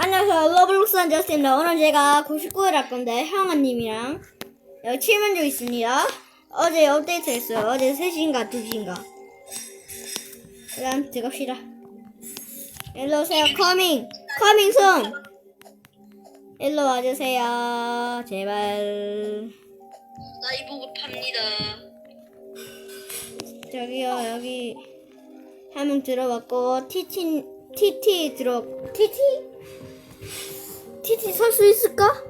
안녕하세요. 러블록스 한자스입니다. 오늘 제가 99일 할 건데, 형아님이랑 여기 칠면조 있습니다. 어제 업데이트 했어요. 어제 3시인가 2시인가. 일단 들어갑시다. 일로 오세요. 커밍! 커밍 손! 일로 와주세요. 제발. 나이보고 팝니다. 저기요, 여기. 한 명 들어왔고, 티티, 티티 들어, 티티? 티티 설수 있을까?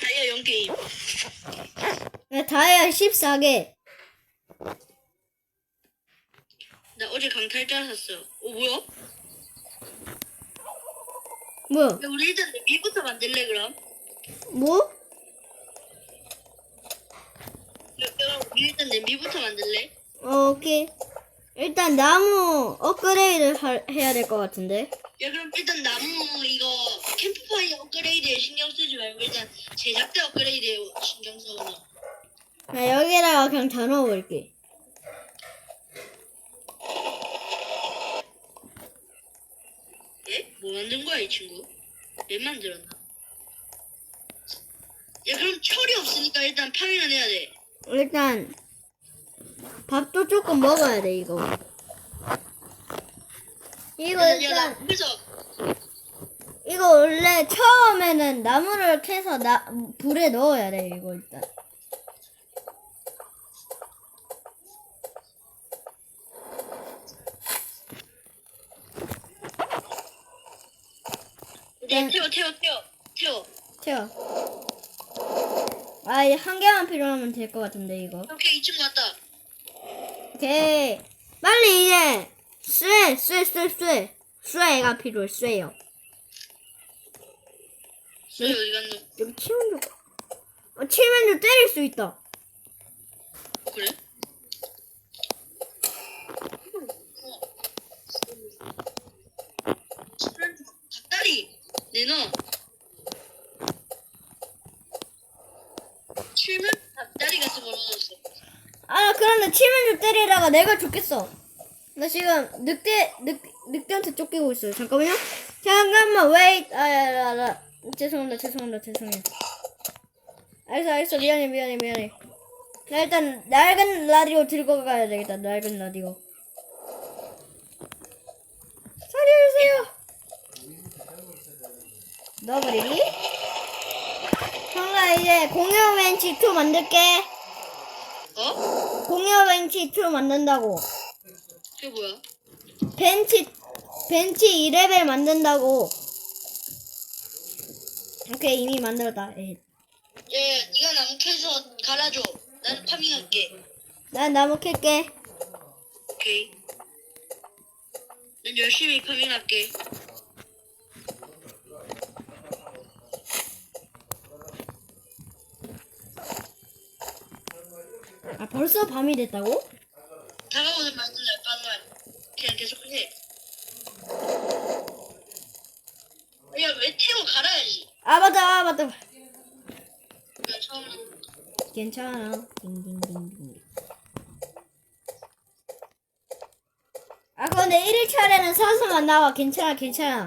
다이아 연 게임. 나 다이아 14개. 나 어제 강탈자 샀어. 어 뭐야? 뭐야? 야, 우리 일단 미부터 만들래 그럼? 뭐? 야, 야, 우리 일단 냄비부터 만들래? 어, 오케이. 일단 나무 업그레이드 할- 해야 될 것 같은데. 야 그럼 일단 나무 이거 캠프파이어 업그레이드에 신경 쓰지 말고 일단 제작대 업그레이드에 신경 써. 그냥. 나 여기다가 그냥 다 넣어버릴게. 예? 뭐 만든 거야 이 친구? 왜 만들었나? 야 그럼 철이 없으니까 일단 파밍은 해야 돼. 일단 밥도 조금 먹어야 돼 이거. 이거 일단 이거 원래 처음에는 나무를 캐서 나 불에 넣어야 돼 이거 일단. 네, 태워 태워 태워 태워. 태워. 아, 이한 개만 필요하면 될 것 같은데 이거. 오케이 이 친구 왔다. 오케이. 빨리 이제 쇠, 쇠, 쇠, 쇠. 쇠가 필요해, 쇠요. 소리 어디 갔노? 여기 치면 좀. 어, 치면 좀 때릴 수 있다. 그래? 닭다리 내놔. 칠면 닭다리 같은 걸 얻었어. 아, 그런데 때리다가 내가 죽겠어. 나 지금 늑대, 늑, 늑대한테 쫓기고 있어요. 잠깐만요. 잠깐만, wait. 아, 야, 야, 야. 죄송합니다, 죄송합니다, 죄송해요. 알겠어, 알겠어. 미안해, 미안해, 미안해. 나 일단 낡은 라디오 들고 가야 되겠다, 낡은 라디오. 살려주세요. 넣어버리기. 형아, 이제 공유 벤치 2 만들게. 어? 공유 벤치 2 만든다고. 그게 뭐야? 벤치 벤치 2레벨 만든다고. 오케이 이미 만들었다. 에이. 예, 네가 나무 캐서 갈아줘. 나는 파밍할게. 난 나무 캘게. 오케이. 난 열심히 파밍할게. 아 벌써 밤이 됐다고? 다가오는 만들래, 빨리. 그냥 계속 해. 야, 왜 태워 갈아야지. 아 맞다 아 맞다. 야, 처음 괜찮아. 딩딩딩딩. 아 근데 1일차에는 사슴 안 나와. 괜찮아 괜찮아.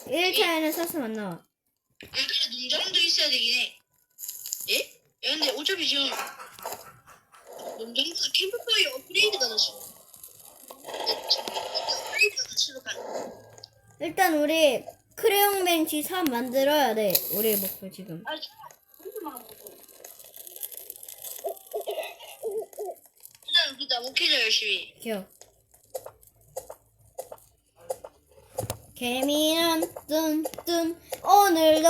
1일차에는 사슴 안 나와. 여기 농장도 있어야 되긴 해. 예? 야, 근데 어차피 지금 농장도 캠프파이어 업그레이드가 됐어. 일단 우리 크레용 벤치 3 만들어야 돼. 우리 목표 지금. 아, 잠깐만. 일단 그 나무 캐자 열심히. 귀여워. 개미는 뚠뚠 오늘도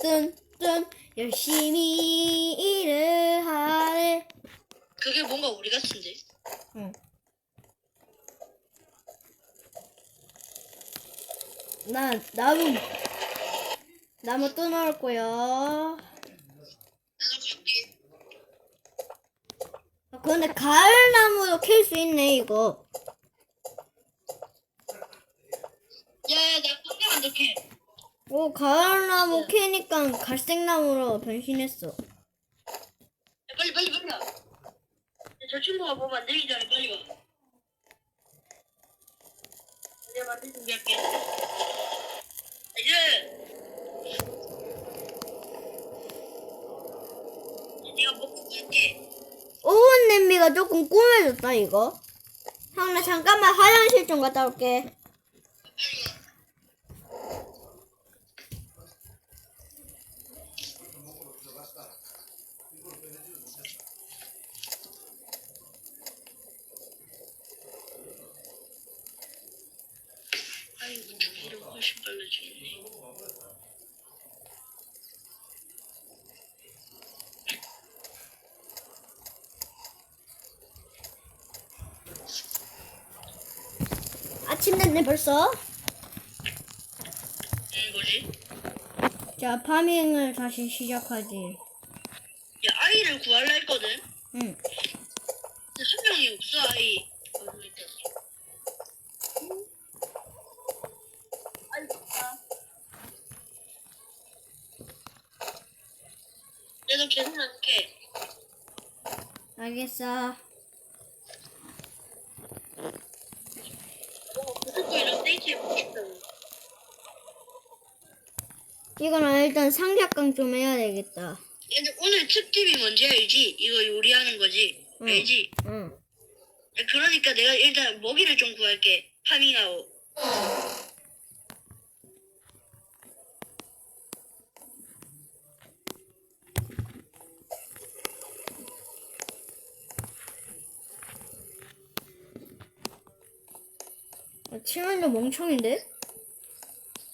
뚠뚠 열심히 일을 하네. 그게 뭔가 우리 같은데. 응. 나 나무 나무 또 넣을 거야. 아, 근데 가을 나무도 캘 수 있네 이거. 야, 야, 나 방금 안 좋게. 오 가을 나무 캐니까 갈색 나무로 변신했어. 야, 빨리, 빨리, 빨리 와. 야, 저 친구가 뭐 만들기 전에 빨리 와. 내가 만들 준비할게. 이제 내가 먹고 갈게. 오븐 냄비가 조금 꾸며졌다 이거. 형나 잠깐만 화장실 좀 갔다 올게. 50달러 주기 아침 됐네 벌써. 음 뭐지? 자 파밍을 다시 시작하지. 야 아이를 구하려 했거든? 응. 근데 한 명이 없어 아이. 내가 계산할게. 알겠어. 어, 무조건 이런 데이트 해보고 싶다고. 이거는 일단 삼각강 좀 해야 되겠다. 근데 오늘 특집이 뭔지 알지? 이거 요리하는 거지? 응. 알지? 응. 야, 그러니까 내가 일단 먹이를 좀 구할게. 파밍하고. 치면도 멍청인데?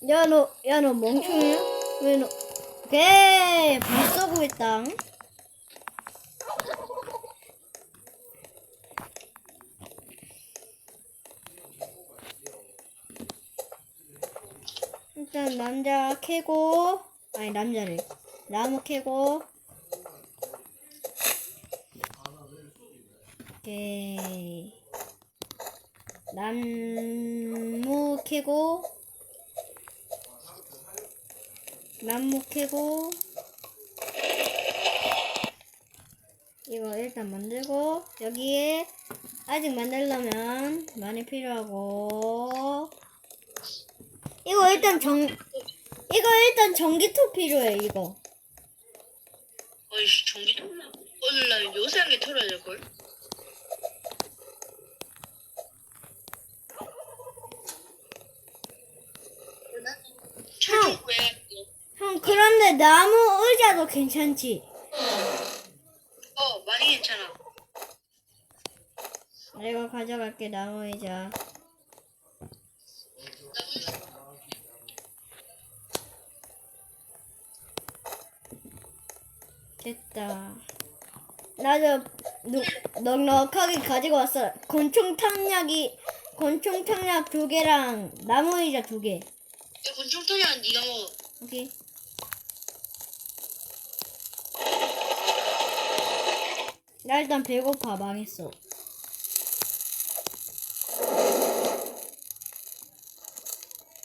야, 너, 야, 너 멍청이야? 왜 너, 오케이, 발 쏘고 있다. 일단 남자 캐고, 아니, 남자를. 나무 캐고. 오케이. 나무 캐고 나무 캐고 이거 일단 만들고 여기에 아직 만들려면 많이 필요하고 이거 일단 정 이거 일단 전기톱 필요해 이거 어이씨, 전기 털나? 오늘 나 요새한 게 털어야 될걸? 형 그런데 나무 의자도 괜찮지 어, 많이 괜찮아. 내가 가져갈게 나무 의자 됐다. 나도 눅- 넉넉하게 가지고 왔어. 곤충 탕약이 곤충 탕약 두 개랑 나무 의자 두 개. 야, 털이랑 네가 먹어. 오케이. 나 일단 배고파 망했어.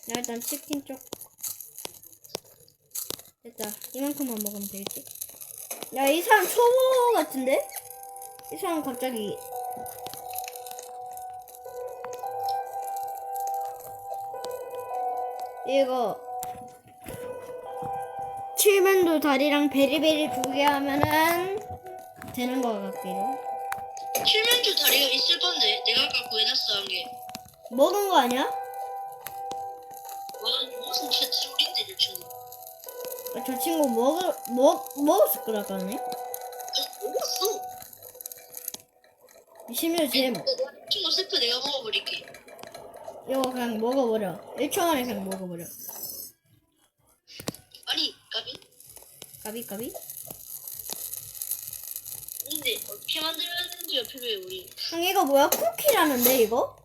나 일단 치킨 쪽 됐다. 이만큼만 먹으면 되겠지? 야, 이 사람 초보 같은데? 이 사람 갑자기 이거 칠면도 다리랑 베리베리 두 개 하면은 되는 것 같기도. 칠면조 다리가 있을 건데 내가 아까 구해놨어 한 개. 먹은 거 아니야? 와, 무슨 개소리인데 저 친구. 아, 저 친구 먹을 먹 먹었을 거라까네. 아니, 먹었어. 심지어 쟤 친구 스프 내가 먹어버릴게. 이거 그냥 먹어버려. 1초 안에 그냥 먹어버려. 아니, 까비? 까비 까비. 근데 어떻게 만들어야 되는지가 필요해 우리. 형 이거 뭐야? 쿠키라는데 이거?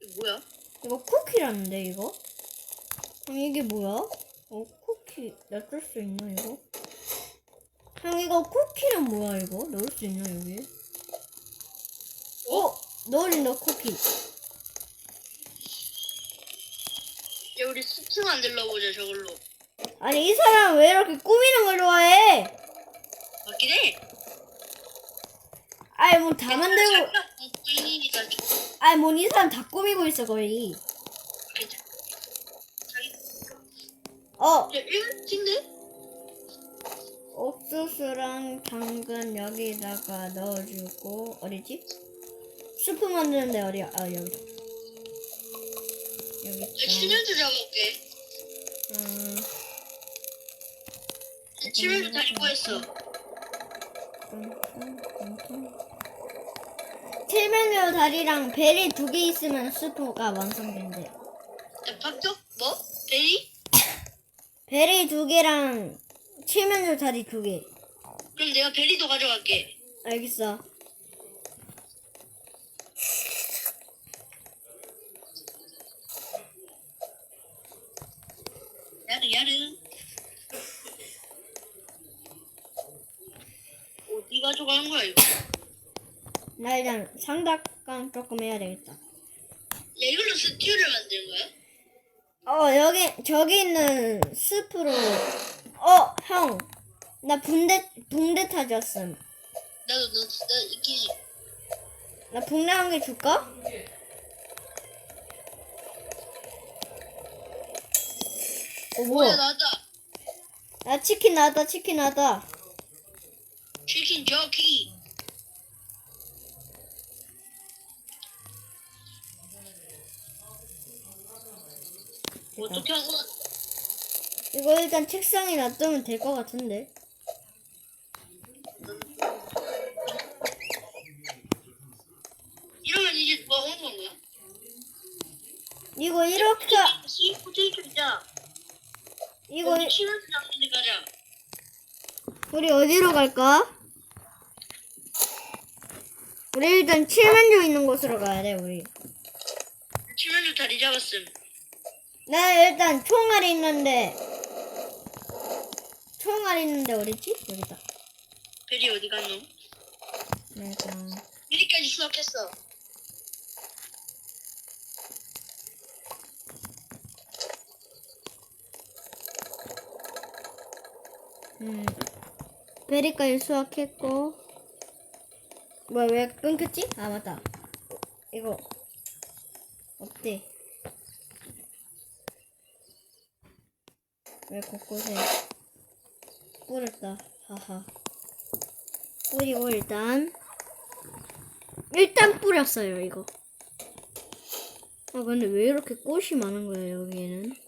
이거 뭐야? 이거 쿠키라는데 이거? 형 이게 뭐야? 어 쿠키 놔둘 수 있나 이거? 형 이거 쿠키는 뭐야 이거? 넣을 수 있나 여기? 어? 넣어진다 쿠키 우리 숲을 만들러 보자 저걸로. 아니 이 사람 왜 이렇게 꾸미는 걸 좋아해? 맞긴 해. 아이 뭐 다 만들고 아니 아이 뭐이 사람 다 꾸미고 있어 거의 어야 일찍네? 옥수수랑 당근 여기다가 넣어주고 어디지? 수프 만드는데 어디야? 아 여기다. 여기 야, 있다. 칠면조 잡아볼게. 음, 칠면조 다리 구했어. 칠면조 다리랑 베리 두개 있으면 수프가 완성된대. 야, 박적? 뭐? 베리? 베리 두 개랑 칠면조 다리 두 개. 그럼 내가 베리도 가져갈게. 알겠어. 야르, 야르. 어디 가져가는 거야, 이거? 나 일단 상닭강 조금 해야 되겠다. 야, 이걸로 스튜를 만드는 거야? 어 여기 저기 있는 스프로 어 형. 나 붕대 붕대 타졌음. 나도, 너, 나 이끼지. 나 붕대 한 개 줄까? 어 뭐야, 뭐야? 나왔다. 나 치킨 나왔다 치킨 나왔다. 치킨 저키. 어떻게 하고 이거 일단 책상에 놔두면 될 것 같은데. 이러면 이제 누가 오는 건가? 이거 이렇게 시 포테이토 있잖아. 이거 여기 치면서 잡는 데 가자. 우리 어디로 갈까? 우리 일단 칠면조 있는 곳으로 가야 돼 우리. 치면서 다리 잡았음. 나 일단 총알 있는데 총알 있는데 어딨지? 여기다. 베리 어디 갔노? 일단 베리까지 수확했어. 음 베리까지 수확했고 뭐야 왜 끊겼지? 아 맞다. 이거 없대. 왜 곳곳에 뿌렸다. 하하. 뿌리고 일단 일단 뿌렸어요 이거. 아 근데 왜 이렇게 꽃이 많은 거야 여기에는?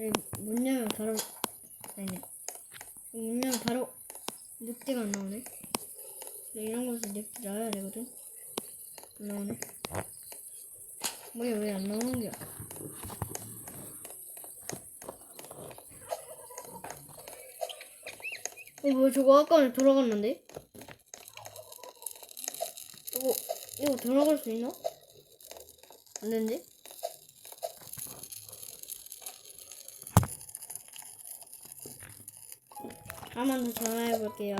네, 문 열면 바로 아니네. 문 열면 바로 늑대가 안 나오네. 근데 이런 곳에 늑대 나와야 되거든. 안 나오네. 뭐야 왜 안 나오는 거야? 어, 뭐야, 저거 아까는 돌아갔는데? 이거, 이거 돌아갈 수 있나? 안 되는데? 한 번 더 전화해 볼게요.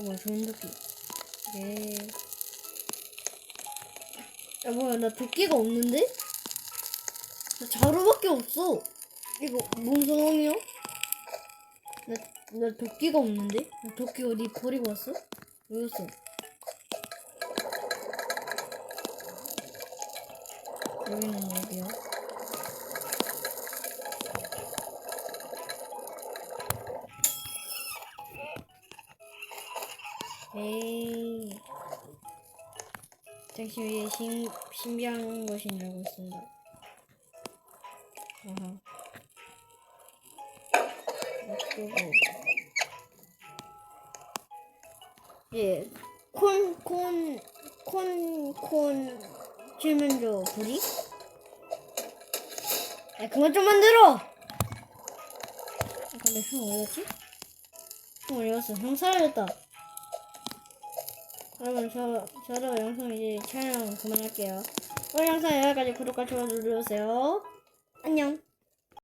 어머, 좋은 도끼. 네. 야, 뭐야, 나 도끼가 없는데? 나 자루밖에 없어. 이거, 뭔 상황이야? 나, 나 도끼가 없는데? 나 도끼 어디 버리고 왔어? 왜 왔어? 여기는 어디야? 잠시 위에 신, 신비한 것이 나고 있습니다. 아하. 놔두고. 예. 콘, 콘, 콘, 콘, 칠면조 부리? 야, 그만 좀 만들어! 아, 근데 형 어디였지? 형 어디갔어? 형 사라졌다. 여러분, 저, 저도 영상 이제 촬영 그만할게요. 오늘 영상 여기까지 구독과 좋아요 눌러주세요. 안녕.